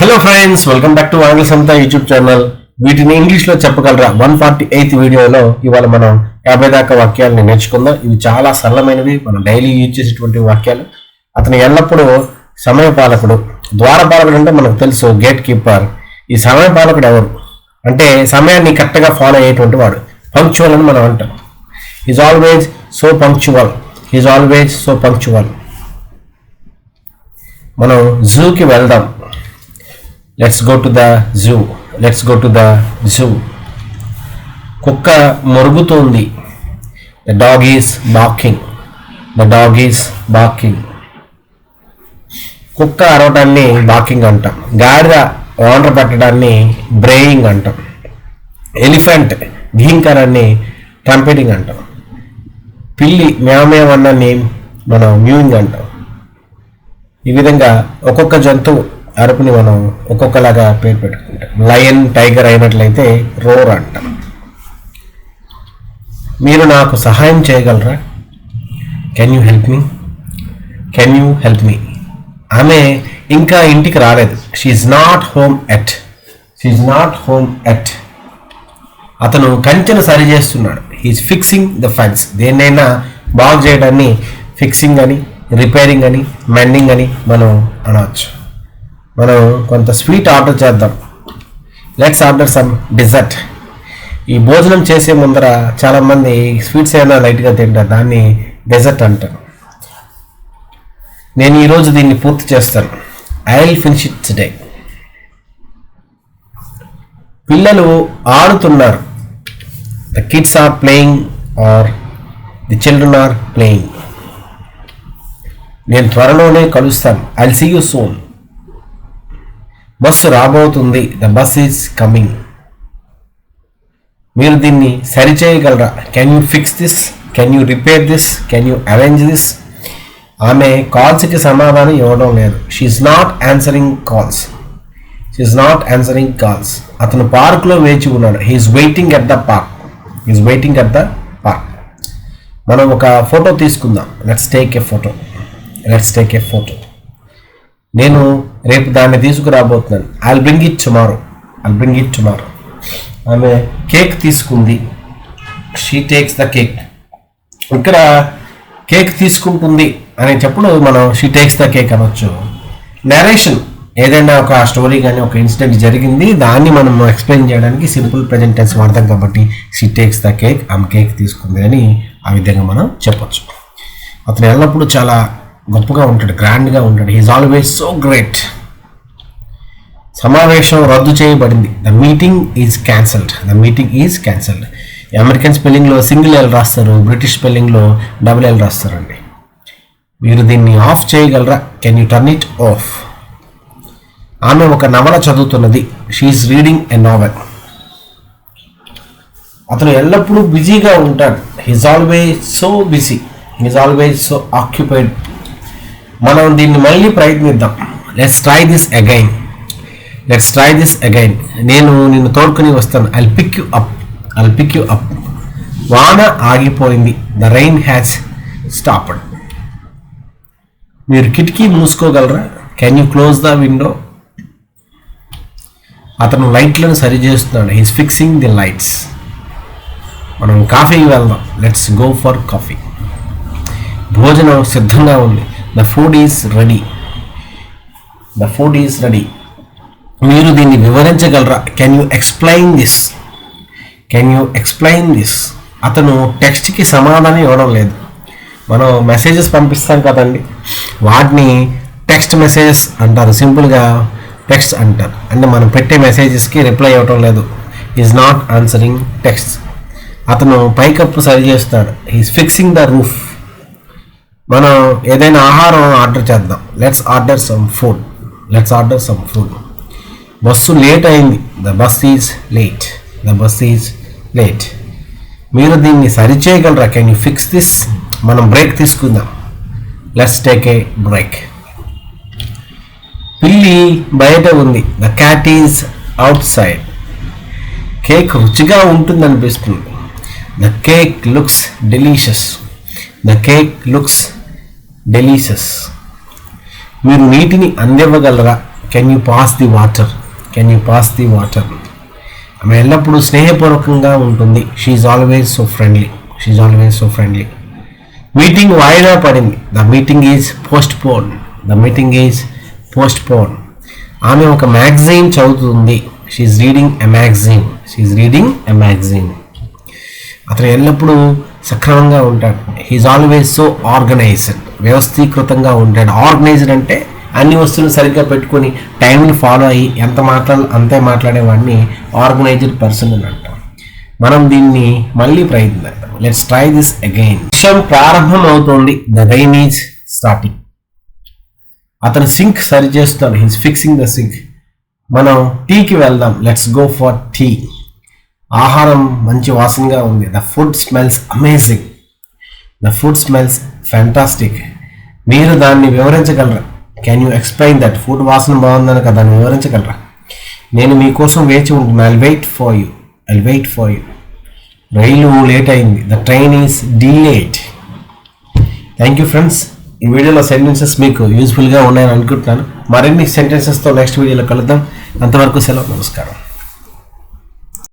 Hello friends welcome back to ఆంగ్ల సంత YouTube channel వీటిని ఇంగ్లీష్లో చెప్పగలరా? వన్ ఫార్టీ ఎయిత్ వీడియోలో ఇవాళ మనం యాభై దాకా వాక్యాలని నేర్చుకుందాం. ఇవి చాలా సరళమైనవి. మనం డైలీ యూజ్ చేసేటువంటి వాక్యాలు. అతను ఎల్లప్పుడూ సమయపాలకుడు. ద్వారపాలకుడు అంటే మనకు తెలుసు గేట్ కీపర్ ఈ సమయపాలకుడు ఎవరు? అంటే సమయాన్ని కరెక్ట్గా ఫాలో అయ్యేటువంటి వాడు. పంక్చువల్ అని మనం అంటాం. Is always so punctual is always so punctual మనం జూకి వెళ్దాం. Let's go to the zoo let's go to the zoo కుక్క మొరుగుతోంది. The dog is barking the dog is barking కుక్క అరవటాన్ని బాకింగ్ అంటాం. గాడిద వాంటర్ పెట్టడాన్ని బ్రేయింగ్ అంటాం. ఎలిఫెంట్ ఘీంకరాన్ని ట్రంపెటింగ్ అంటాం. పిల్లి మేమేం మనం మ్యూయింగ్ అంటాం. ఈ విధంగా ఒక్కొక్క జంతువు అరుపుని మనం ఒక్కొక్కలాగా పేరు పెట్టుకుంటాం. లయన్ టైగర్ అయినట్లయితే రోర్ అంటాం. మీరు నాకు సహాయం చేయగలరా? Can you help me can you help me ఆమె ఇంకా ఇంటికి రాలేదు. She's not home yet she's not home yet అతను కంచెను సరి చేస్తున్నాడు హీస్ ఫిక్సింగ్ ద ఫెన్స్ దేన్నైనా బాగు చేయడాన్ని ఫిక్సింగ్ అని రిపేరింగ్ అని మెండింగ్ అని మనం అనవచ్చు మనం కొంత స్వీట్ ఆర్డర్ చేద్దాం. లెట్స్ ఆర్డర్ సమ్ డిజర్ట్ ఈ భోజనం చేసే ముందర చాలామంది స్వీట్స్ ఏమైనా లైట్గా తింటారు దాన్ని డెజర్ట్ అంటారు. నేను ఈరోజు దీన్ని పూర్తి చేస్తాను. I will finish it today పిల్లలు ఆడుతున్నారు. The kids are playing are the children are playing నేను త్వరలోనే కలుస్తాను. I see you soon bus రాబోతుంది. ద బస్ ఈజ్ కమింగ్ మీరు దీన్ని సరిచేయగలరా? Can you fix this can you repair this can you arrange this ఆమె కాల్స్కి సమాధానం ఇవ్వడం లేదు. She's not answering calls she's not answering calls అతను పార్క్లో వేచి ఉన్నాడు. He's waiting at the park he's waiting at the park మనం ఒక ఫోటో తీసుకుందాం. Let's take a photo let's take a photo నేను రేపు దాన్ని తీసుకురాబోతున్నాను. I bring it tomorrow I bring it tomorrow ఆమె కేక్ తీసుకుంది. షీ టేక్స్ ద కేక్ ఇక్కడ cake తీసుకుంటుంది అనేటప్పుడు మనం షీ టేక్స్ ద కేక్ అనొచ్చు. నరేషన్ ఏదైనా ఒక స్టోరీ కానీ ఒక ఇన్సిడెంట్ జరిగింది దాన్ని మనం ఎక్స్ప్లెయిన్ చేయడానికి సింపుల్ ప్రజెంట్ టెన్స్ వాడతాం కాబట్టి షీ టేక్స్ ద కేక్ ఆమె కేక్ తీసుకుంది అని ఆ విధంగా మనం చెప్పొచ్చు. అతను ఎల్లప్పుడూ చాలా గొప్పగా ఉంటాడు గ్రాండ్గా ఉంటాడు. హీఈస్ ఆల్వేస్ సో గ్రేట్ సమావేశం రద్దు చేయబడింది. The meeting is cancelled the meeting is cancelled American స్పెల్లింగ్లో single L రాస్తారు బ్రిటిష్ స్పెల్లింగ్లో డబుల్ ఎల్ రాస్తారండి. మీరు దీన్ని ఆఫ్ చేయగలరా? Can you turn it off ఆమె ఒక నవల చదువుతున్నది. షీఈస్ రీడింగ్ ఎ నావెల్ అతను ఎల్లప్పుడూ బిజీగా ఉంటాడు. He's always so busy he's always so occupied మనం దీన్ని మళ్ళీ ప్రయత్నిద్దాం. Let's try this again let's try this again నేను నిన్ను తోడుకొని వస్తాను. I'll pick you up I'll pick you up వాన ఆగిపోయింది. ద రెయిన్ హ్యాస్ స్టాప్డ్ మీరు కిటికీ మూసుకోగలరా? Can you close the window అతను లైట్లను సరి చేస్తున్నాడు. హీస్ ఫిక్సింగ్ ది లైట్స్ మనం కాఫీకి వెళ్దాం. లెట్స్ గో ఫర్ కాఫీ భోజనం సిద్ధంగా ఉంది. The food is ready the food is ready మీరు దీన్ని వివరించగలరా? Can you explain this can you explain this అతను టెక్స్ట్కి సమాధానం ఇవ్వడం లేదు. మనం మెసేజెస్ పంపిస్తాం కదండి. వాటిని టెక్స్ట్ మెసేజెస్ అంటారు. సింపుల్గా టెక్స్ట్ అంటారు. అంటే మనం పెట్టే మెసేజెస్కి రిప్లై ఇవ్వటం లేదు. ఈజ్ నాట్ ఆన్సరింగ్ టెక్స్ట్ అతను పైకప్పు సరి చేస్తాడు. ఈజ్ ఫిక్సింగ్ ద రూఫ్ మనం ఏదైనా ఆహారం ఆర్డర్ చేద్దాం. Let's order some food let's order some food bus late అయింది. The bus is late the bus is late మీరు దీన్ని సరిచేయగలరా? కెన్ యూ ఫిక్స్ దిస్ మనం బ్రేక్ తీసుకుందాం. లెట్స్ టేక్ ఏ బ్రేక్ పిల్లి బయట ఉంది. The cat is outside cake రుచిగా ఉంటుంది అనిపిస్తుంది the cake looks delicious the cake looks delicious మీరు నీటిని అందివ్వగలరా? Can you pass the water can you pass the water ఆమె ఎల్లప్పుడూ స్నేహపూర్వకంగా ఉంటుంది. She's always so friendly she's always so friendly meeting వాయిదా పడింది. The meeting is postpone the meeting is postpone ఆమె ఒక మ్యాగజైన్ చదువుతుంది. She's reading a magazine she's reading a magazine అతను ఎల్లప్పుడూ సక్రమంగా ఉంటాడు. హీఈ్ ఆల్వేస్ సో ఆర్గనైజ్డ్ వ్యవస్థీకృతంగా ఉంటాడు. ఆర్గనైజ్డ్ అంటే అన్ని వస్తువులు సరిగ్గా పెట్టుకొని టైంని ఫాలో అయ్యి ఎంత మాట్లాడాలి అంతే మాట్లాడేవాడిని ఆర్గనైజ్డ్ పర్సన్ అని అంటాం. మనం దీన్ని మళ్ళీ ప్రయత్నిద్దాం లెట్స్ ట్రై దిస్ అగైన్ విషయం ప్రారంభం అవుతోంది ద రైన్ ఈజ్ స్టార్టింగ్ అతను సింక్ సరి చేస్తాడు హీస్ ఫిక్సింగ్ ద సింక్ మనం టీకి వెళ్దాం. లెట్స్ గో ఫర్ టీ ఆహారం మంచి వాసనగా ఉంది. The food smells amazing the food smells fantastic మీరు దాన్ని వివరించగలరా? Can you explain that food వాసన బాగుందని కదా దాన్ని వివరించగలరా? నేను మీకోసం వేచి ఉంటున్నాను I wait for you I wait for you rail late అయింది. The train is delayed thank you friends ఈ వీడియోలో సెంటెన్సెస్ మీకు యూస్ఫుల్గా ఉన్నాయని అనుకుంటున్నాను. మరిన్ని సెంటెన్సెస్తో నెక్స్ట్ వీడియోలో కలుద్దాం. అంతవరకు సెలవు నమస్కారం.